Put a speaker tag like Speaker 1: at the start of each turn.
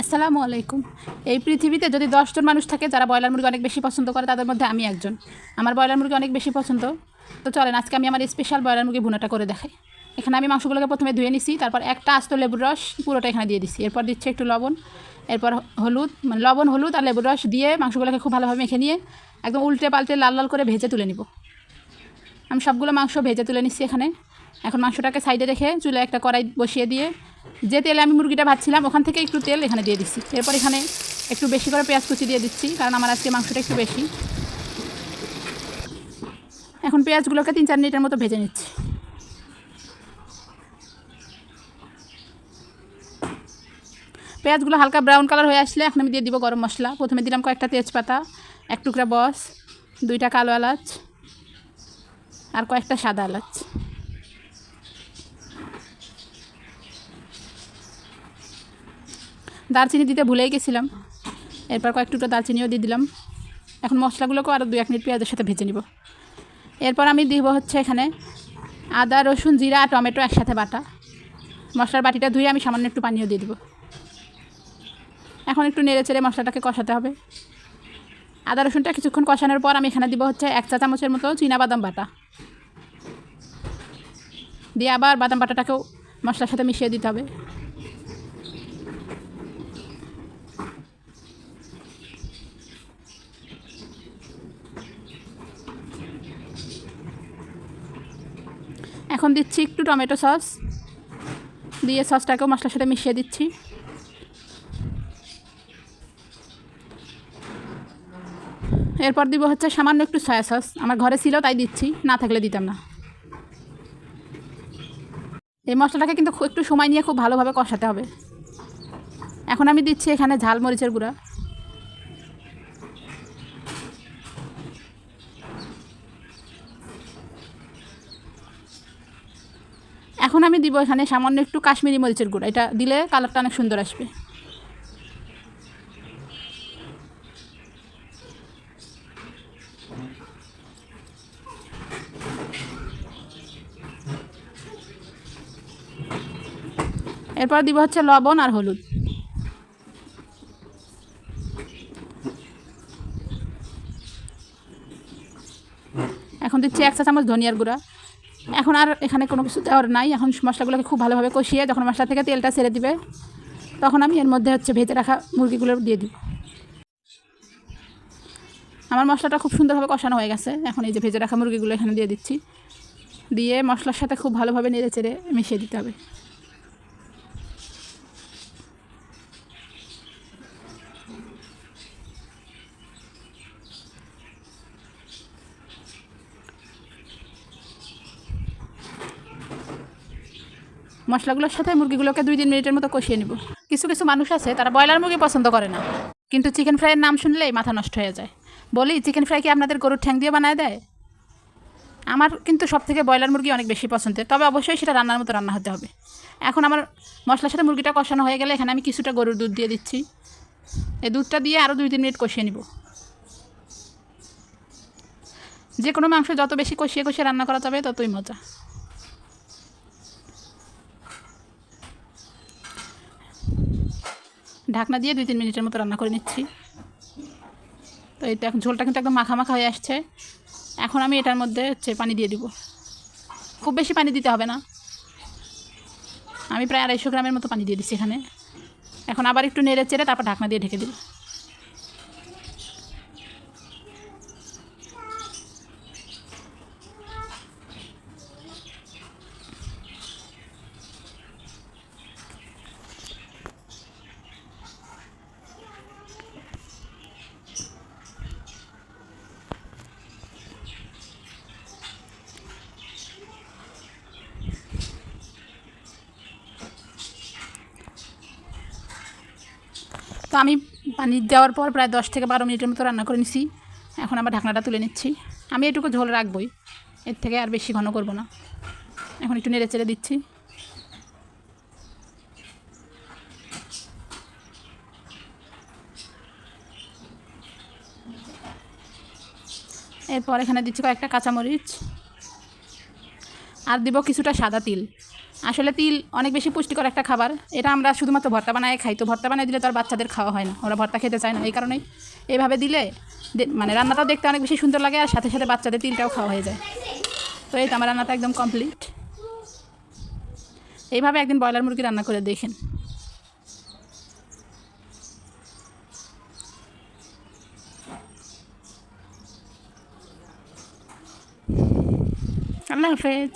Speaker 1: আসসালামু আলাইকুম। এই পৃথিবীতে যদি দশজন মানুষ থাকে, যারা ব্রয়লার মুরগি অনেক বেশি পছন্দ করে, তাদের মধ্যে আমি একজন। আমার ব্রয়লার মুরগি অনেক বেশি পছন্দ। তো চলেন, আজকে আমি আমার স্পেশাল ব্রয়লার মুরগি ভুনাটা করে দেখাই। এখানে আমি মাংসগুলোকে প্রথমে ধুয়ে নিছি, তারপর একটা আস্ত লেবুর রস, পুরোটা এখানে দিয়ে দিচ্ছি এরপর দিচ্ছি একটু লবণ, এরপর হলুদ মানে লবণ, হলুদ আর লেবুর রস দিয়ে মাংসগুলোকে খুব ভালোভাবে মেখে নিয়ে একদম উল্টে পাল্টে লাল লাল করে ভেজে তুলে নিব। আমি সবগুলো মাংস ভেজে তুলে নিচ্ছি এখানে। এখন মাংসটাকে সাইডে রেখে চুলে একটা কড়াই বসিয়ে দিয়ে যে তেলে আমি মুরগিটা ভাজছিলাম, ওখান থেকে একটু তেল এখানে দিয়ে দিচ্ছি। এরপর এখানে একটু বেশি করে পেঁয়াজ কুচি দিয়ে দিচ্ছি, কারণ আমার আজকে মাংসটা একটু বেশি। এখন পেঁয়াজগুলোকে তিন চার মিনিটের মতো ভেজে নিচ্ছি। পেঁয়াজগুলো হালকা ব্রাউন কালার হয়ে আসলে এখন আমি দিয়ে দিব গরম মশলা। প্রথমে দিলাম কয়েকটা তেজপাতা, এক টুকরা বস, দুইটা কালো এলাচ আর কয়েকটা সাদা এলাচ। দারচিনি দিতে ভুলেই গেছিলাম। এরপর কয়েক টুকরো দারচিনিও দিয়ে দিলাম। এখন মশলাগুলোকেও আরও দু এক মিনিট পেঁয়াজের সাথে ভেজে নিব। এরপর আমি দিব হচ্ছে এখানে আদা, রসুন, জিরা, আর টমেটো একসাথে বাটা। মশলার বাটিটা ধুয়ে আমি সামান্য একটু পানিও দিয়ে দেবো। এখন একটু নেড়ে চেড়ে মশলাটাকে কষাতে হবে। আদা, রসুনটা কিছুক্ষণ কষানোর পর আমি এখানে দিব হচ্ছে এক চা চামচের মতো বাদাম বাটা। দিয়ে আবার বাদাম বাটাটাকেও মশলার সাথে মিশিয়ে দিতে হবে। এখন দিচ্ছি একটু টমেটো সস। দিয়ে সসটাকেও মশলার সাথে মিশিয়ে দিচ্ছি। এরপর দিব হচ্ছে সামান্য একটু সয়া সস। আমার ঘরে ছিল, তাই দিচ্ছি। না থাকলে দিতাম না। এই মশলাটাকে কিন্তু একটু সময় নিয়ে খুব ভালোভাবে কষাতে হবে। এখন আমি দিচ্ছি এখানে ঝাল মরিচের গুঁড়া। এখন আমি দিব এখানে সামান্য একটু কাশ্মীরি মরিচের গুঁড়া। এটা দিলে কালারটা অনেক সুন্দর আসবে। এরপর দিব হচ্ছে লবণ আর হলুদ। এখন দিচ্ছি এক চা চামচ ধনিয়ার গুঁড়া। এখন আর এখানে কোনো কিছু দেওয়ার নাই। এখন মশলাগুলোকে খুব ভালোভাবে কষিয়ে যখন মশলা থেকে তেলটা ছেড়ে দিবে, তখন আমি এর মধ্যে হচ্ছে ভেজে রাখা মুরগিগুলো দিয়ে দিব। আমার মশলাটা খুব সুন্দরভাবে কষানো হয়ে গেছে। এখন এই যে ভেজে রাখা মুরগিগুলো এখানে দিয়ে দিচ্ছি। দিয়ে মশলার সাথে খুব ভালোভাবে নেড়ে চেড়ে মিশিয়ে দিতে হবে। মশলাগুলোর সাথে মুরগিগুলোকে দুই তিন মিনিটের মতো কষিয়ে নিব। কিছু কিছু মানুষ আছে, তারা ব্রয়লার মুরগি পছন্দ করে না। কিন্তু চিকেন ফ্রাইয়ের নাম শুনলেই মাথা নষ্ট হয়ে যায়। বলি, চিকেন ফ্রাই কি আপনাদের গরুর ঠ্যাং দিয়ে বানায় দেয়? আমার কিন্তু সব থেকে ব্রয়লার মুরগি অনেক বেশি পছন্দের, তবে অবশ্যই সেটা রান্নার মতো রান্না হতে হবে। এখন আমার মশলার সাথে মুরগিটা কষানো হয়ে গেলে এখানে আমি কিছুটা গরুর দুধ দিয়ে দিচ্ছি। এই দুধটা দিয়ে আরও দুই তিন মিনিট কষিয়ে নিব। যে কোনো মাংস যত বেশি কষিয়ে কষিয়ে রান্না করা যাবে ততই মজা। ঢাকনা দিয়ে দুই তিন মিনিটের মতো রান্না করে নিচ্ছি। তো এখন ঝোলটা কিন্তু একদম মাখা মাখা হয়ে আসছে। এখন আমি এটার মধ্যে হচ্ছে পানি দিয়ে দিব। খুব বেশি পানি দিতে হবে না। আমি প্রায় আড়াইশো গ্রামের মতো পানি দিয়ে দিচ্ছি এখানে। এখন আবার একটু নেড়ে চেড়ে তারপর ঢাকনা দিয়ে ঢেকে দিল তো আমি পানি দেওয়ার পর প্রায় দশ থেকে বারো মিনিটের মতো রান্না করে নিছি। এখন আবার ঢাকনাটা তুলে নিচ্ছি। আমি এটুকু ঝোল রাখবই। এর থেকে আর বেশি ঘন করব না। এখন একটু নেড়ে চেড়ে দিচ্ছি। এরপর এখানে দিচ্ছি কয়েকটা কাঁচামরিচ। আর দিব কিছুটা সাদা তিল। আসলে তিল অনেক বেশি পুষ্টিকর একটা খাবার। এটা আমরা শুধুমাত্র ভর্তা বানায় খাই, তো ভর্তা বানায় দিলে তো আর বাচ্চাদের খাওয়া হয় না। ওরা ভর্তা খেতে চায় না, এই কারণেই। এইভাবে দিলে মানে রান্নাটাও দেখতে অনেক বেশি সুন্দর লাগে, আর সাথে সাথে বাচ্চাদের তিলটাও খাওয়া হয়ে যায়। তো এই তো আমার রান্নাটা একদম কমপ্লিট এইভাবে একদিন ব্রয়লার মুরগি রান্না করে দেখেন। আল্লাহ হাফেজ।